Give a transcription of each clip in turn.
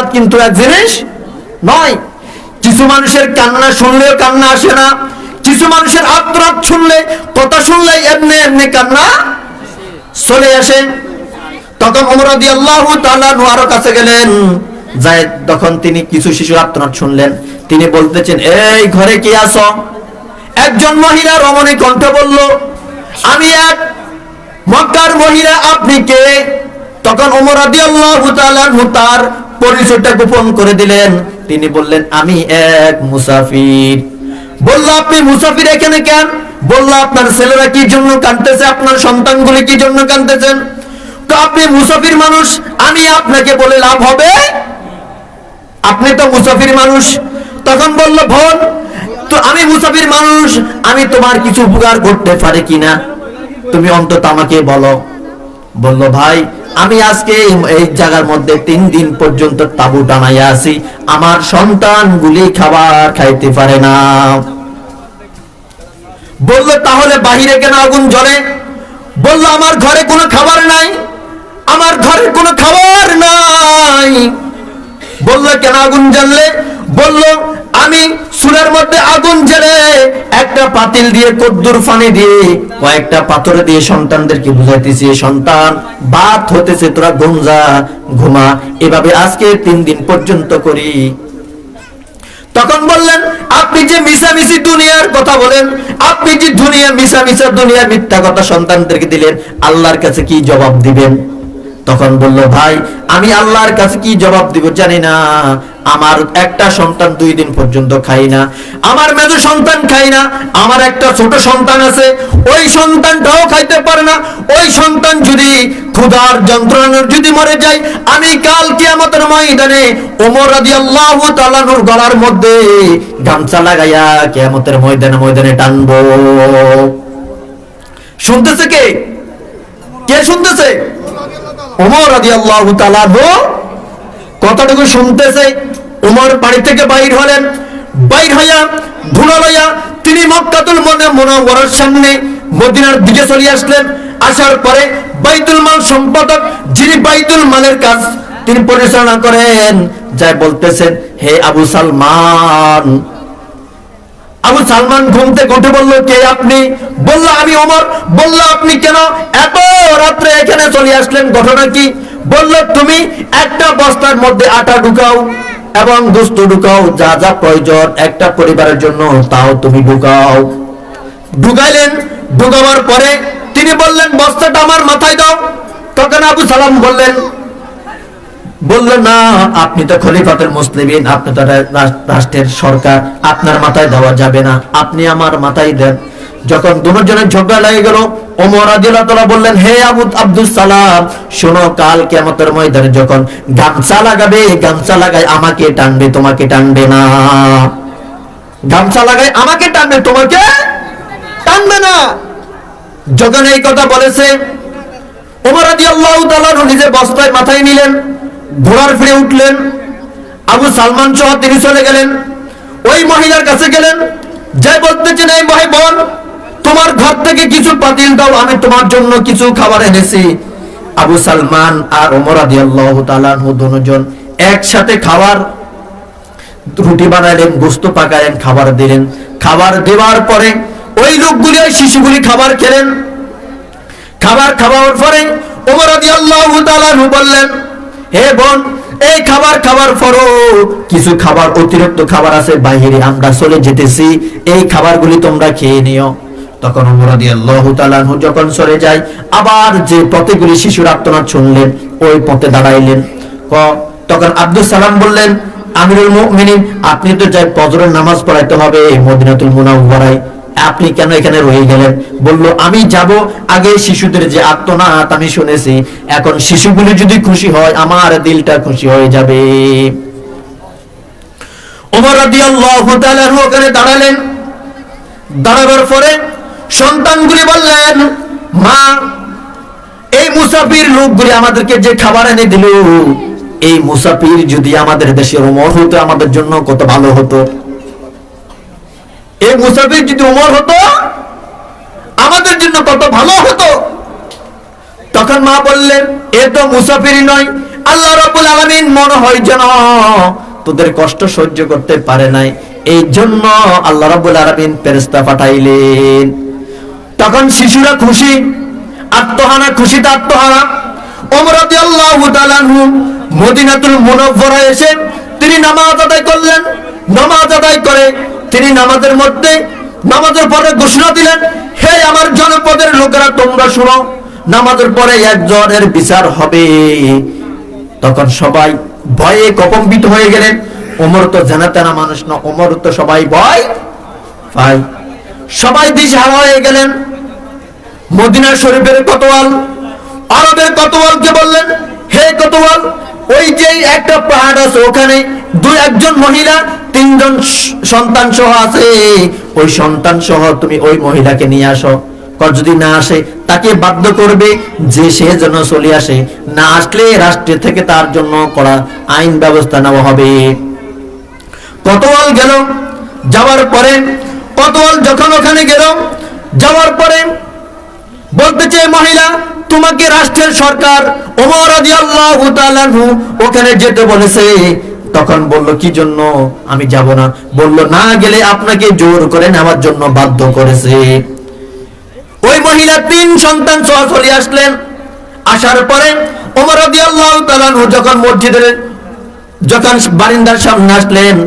প্রতিবাদ কিন্তু এক জিনিস, নয়, কিছু মানুষের কান্না শুনলেও কান্না আসে না, কিছু মানুষের আত্মরাত শুনলে, কথা শুনলে এমনি এমনি কান্না চলে আসে। তখন অমরাদি আল্লাহ আরও কাছে গেলেন তখন তিনি কিছু শিশু আত্মনাথ শুনলেন। তিনি বলতেছেন, এই ঘরে কি আছো? একজন মহিলা রমণী কণ্ঠ বলল, আমি এক মক্কার মহিলা, আপনি কে? তখন ওমর রাদিয়াল্লাহু তাআলা তার পরিচয়টা গোপন করে দিলেন। তিনি বললেন, আমি এক মুসাফির। বলল, আপনি মুসাফির এখানে কেন? বলল, আপনার ছেলেরা কি জন্য কাঁদতেছে? আপনার সন্তানগুলি কি জন্য কাঁদতেছেন? তো আপনি মুসাফির মানুষ, আমি আপনাকে বলে লাভ হবে? আপনি তো মুসাফির মানুষ। তখন বলল, বোন, তো আমি মুসাফির মানুষ, আমি তোমার কিছু উপকার করতে পারি কিনা? তুমি অন্তত আমাকে বলো। বলল, ভাই, আমি আজকে এই- জায়গার মধ্যে তিন দিন পর্যন্ত তাবু টানাইয়া আছি। আমার সন্তানগুলি খাবার খাইতে পারে না। বলল, তাহলে বাহিরে কেন আগুন জ্বলে? বলল, আমার ঘরে কোনো খাবার নাই। আমার ঘরে কোনো খাবার নাই। বলল, কেন আগুন জ্বললে? বলল, আমি চুলের মধ্যে আগুন জ্বলে একটা পাতিল দিয়ে, কদ্দুর পানি দিয়ে, কয়েকটা পাথর দিয়ে সন্তানদেরকে বুঝাইতেছি, সন্তান, বাত হতেছে তোরা ঘুমজা ঘুমা। এভাবে আজকে তিন দিন পর্যন্ত করি। তখন বললেন, আপনি যে মিশামিশি দুনিয়ার কথা বলেন, আপনি যে দুনিয়া মিশামিশা দুনিয়ার মিথ্যা কথা সন্তানদেরকে দিলেন, আল্লাহর কাছে কি জবাব দিবেন? তখন বলল, ভাই, আমি আল্লাহর কাছে কি জবাব দিব জানি না। আমার একটা সন্তান দুই দিন পর্যন্ত খাই না। আমার মেজো সন্তান খাই না। আমার একটা ছোট সন্তান আছে। ওই সন্তানটাও খাইতে পারে না। ওই সন্তান যদি ক্ষুধার যন্ত্রণার যদি মরে যায়, আমি কাল কিয়ামতের ময়দানে ওমর রাদিয়াল্লাহু তাআলার গলার মধ্যে গামছা লাগাইয়া কিয়ামতের ময়দানে ময়দানে টানবো। শুনতেছে কে? ওমর কথাটুকু শুনতেছে ওমর বাড়ি থেকে বাইর হলেন। বাইর হইয়া ধুলো লইয়া তিনি মক্কাতুল মনে মনোবরের সামনে মদিনার দিকে চলে আসলেন। আসার পরে বাইতুল মাল সম্পাদক যিনি বাইতুল মালের কাজ তিনি পরিচালনা করেন যাই বলতেছেন, হে আবু সালমান আবু সালমান ঘুম থেকে উঠে বলল, কে আপনি? বলল, আমি ওমর। বলল, আপনি কেন? এত রাত্রে এখানে চলে আসলেন, ঘটনা কি? বলল, তুমি একটা বস্তার মধ্যে আটা ঢুকাও এবং দুস্থ ঢুকাও, যা যা প্রয়োজন একটা পরিবারের জন্য, তাও তুমি ঢুকাও। ঢুকাইলেন। ঢুকাবার পরে তিনি বললেন, বস্তাটা আমার মাথায় দাও। তখন আবু সালাম বললেন বললেন না, আপনি তো খলিফাতুল মুসলিমিন, আপনি তো রাষ্ট্রের সরকার, আপনার মাথায় দেওয়া যাবে না। আপনি আমার মাথায় দেন। যখন দুজনের ঝগড়া লেগে গেল বললেন, হে সালাম, শোনো, কাল কিয়ামতের ময়দানে যখন গামছা লাগাবে, গামছা লাগায় আমাকে টানবে, তোমাকে টানবে না। গামছা লাগায় আমাকে টানবে, তোমাকে টানবে না। যখন এই কথা বলেছে, ওমর তাআলা নিজে বস্তায় মাথায় নিলেন, ঘোড়ার ফিরে উঠলেন, আবু সালমান সহ তিনি চলে গেলেন। ওই মহিলার কাছে গেলেন যাই বলতেছেন, এই ভাই বোন তোমার ঘর থেকে কিছু পাতিল দাও, আমি তোমার জন্য কিছু খাবার এনেছি। আবু সালমান আর ওমর রাদিয়াল্লাহু তাআলা দুজন একসাথে খাবার রুটি বানালেন, গোস্ত পাকালেন, খাবার দিলেন। খাবার দেওয়ার পরে ওই লোকগুলি শিশুগুলি খাবার খেলেন। খাবার খাওয়ার পরে বললেন যখন চলে যায়, আবার যে পথেগুলি শিশুর শুনলেন, ওই পথে দাঁড়াইলেন। ক- তখন আব্দুল সালাম বললেন, আমিরুল আপনি তো যাই ফজরের নামাজ পড়াইতে হবে মদিনাতুল মুনাওয়ারায়। আপনি কেন এখানে রয়ে গেলেন? বলল, আমি যাব আগে শিশুদের যে আত্মনাথ আমি শুনেছি। এখন শিশুগুলি যদি খুশি হয়, আমার দিলটা খুশি হয়ে যাবে। দাঁড়ালেন। দাঁড়াবার পরে সন্তানগুলি বললেন, মা, এই মুসাফির লোকগুলি আমাদেরকে যে খাবার এনে দিল, এই মুসাফির যদি আমাদের দেশের ওমর হতো, আমাদের জন্য কত ভালো হতো। এই মুসাফির যদি ওমর হতো, আমাদের জন্য কত ভালো হতো। তখন মা বললেন, এ তো মুসাফির নয়। আল্লাহ রাব্বুল আলামিন মনে হয় যেন তোদের কষ্ট সহ্য করতে পারে নাই। এই জন্য আল্লাহ রাব্বুল আলামিন ফেরেশতা পাঠাইলেন। তখন শিশুরা খুশি আত্মহানা খুশিতে আত্মহানা ওমর রাদিয়াল্লাহু তাআলা মদিনাতুল মুনাওয়ারা এসে তিনি নামাজ আদায় করলেন। নামাজ আদায় করে তিনি নামাজের মধ্যে, নামাজের পরে ঘোষণা দিলেন, হে আমার জনপদের লোকেরা, তোমরা শুনো, নামাজের পরে একজনের বিচার হবে। তখন সবাই ভয়ে কপম্বিত হয়ে গেলেন। ওমর তো জানা তেনা মানুষ না, ওমর তো সবাই ভয় পায়। সবাই দিশাহারা হয়ে গেলেন। মদিনা শরীফের কতওয়াল আরবের কতওয়ালকে বললেন, হে কতওয়াল ওই যে একটা পাহাড় আছে, ওখানে দুই একজন মহিলা, তিনজন সন্তান সহ আছে। ওই সন্তান সহ তুমি ওই মহিলাকে নিয়ে আসো। কর যদি না আসে, তাকে বাধ্য করবে যে সে যেন চলে আসে। না আসলে রাষ্ট্র থেকে তার জন্য করা আইন ব্যবস্থা নেওয়া হবে। কতওয়াল গেল, যাওয়ার পরে কতওয়াল যখন ওখানে গেল, যাওয়ার পরে বলতে চাই মহিলা, তোমাকে রাষ্ট্রের সরকার ওমর ওখানে যেতে বলেছে। তখন বলল, কি জন্য? আমি যাব না। বলল, না গেলে আপনাকে জোর করে নেওয়ার জন্য বাধ্য করেছে। ওই মহিলা তিন সন্তান সহ আসলেন। আসার পরে ওমর যখন মসজিদের, যখন বারিন্দার সামনে আসলেন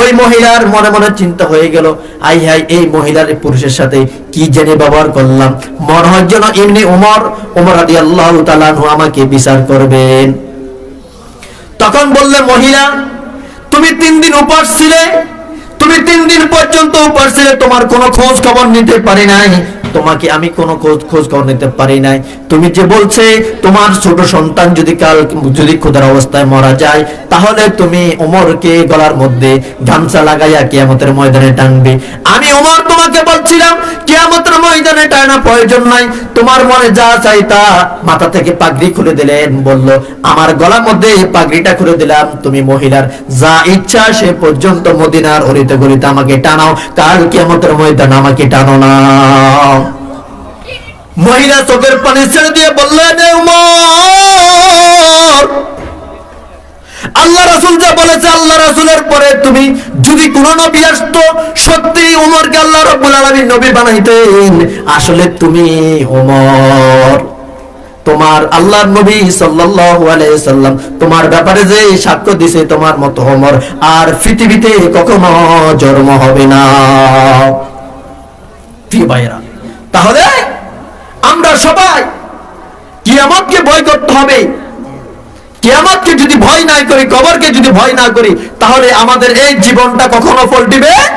ওই মহিলার মনে মনে চিন্তা হয়ে গেল, আই হাই, এই মহিলার পুরুষের সাথে কি জেনে ব্যবহার করলাম? মনে হয় যেন এমনি উমর উমর আদি আল্লাহ আমাকে বিচার করবেন। তখন বললে, মহিলা, তুমি তিন দিন উপাস ছিলে, তুমি তিন দিন পর্যন্ত উপাস ছিলে, তোমার কোনো খোঁজ খবর নিতে পারি নাই। তোমাকে আমি কোনো খোঁজ খবর নিতে পারি নাই। তুমি যে বলছে, তোমার ছোট সন্তান যদি কাল যদি ক্ষুধার অবস্থায় মারা যায়, তাহলে তুমি ওমরকে গলার মধ্যে গামছা লাগাইয়া কিয়ামতের ময়দানে টানবে। আমি ওমর তোমাকে বলছিলাম, কিয়ামতের ময়দানে টানা প্রয়োজন নাই। তোমার মনে যা চাই তা মাথা থেকে পাগড়ি খুলে দিলেন, বলল, আমার গলার মধ্যে পাগড়িটা খুলে দিলাম। তুমি মহিলার যা ইচ্ছা সে পর্যন্ত মদিনার হরিতে গলিতে আমাকে টানাও। কাল কিয়ামতের ময়দান আমাকে টানো না। মহিলা চোখের পানি ছেড়ে দিয়ে বললেন আল্লাহ রাসূল যা বলেছে, আল্লাহ রাসূলের পরে তুমি যদি কোন নবী আসতো, সত্যি উমরকে আল্লাহ রাব্বুল আলামিন নবী বানাইতেন। আসলে তুমি উমর। তোমার আল্লাহর নবী সাল্লাল্লাহু আলাইহি সাল্লাম তোমার ব্যাপারে যে সাক্ষ্য দিছে, তোমার মত ওমর আর পৃথিবীতে কখনো জন্ম হবে না। প্রিয় ভাইয়েরা, তাহলে সবাই। কিয়ামতকে ভয় করতে হবে। কিয়ামতকে যদি ভয় না করি, কবরকে যদি ভয় না করি, তাহলে আমাদের এই জীবনটা কখনো পল্টিবে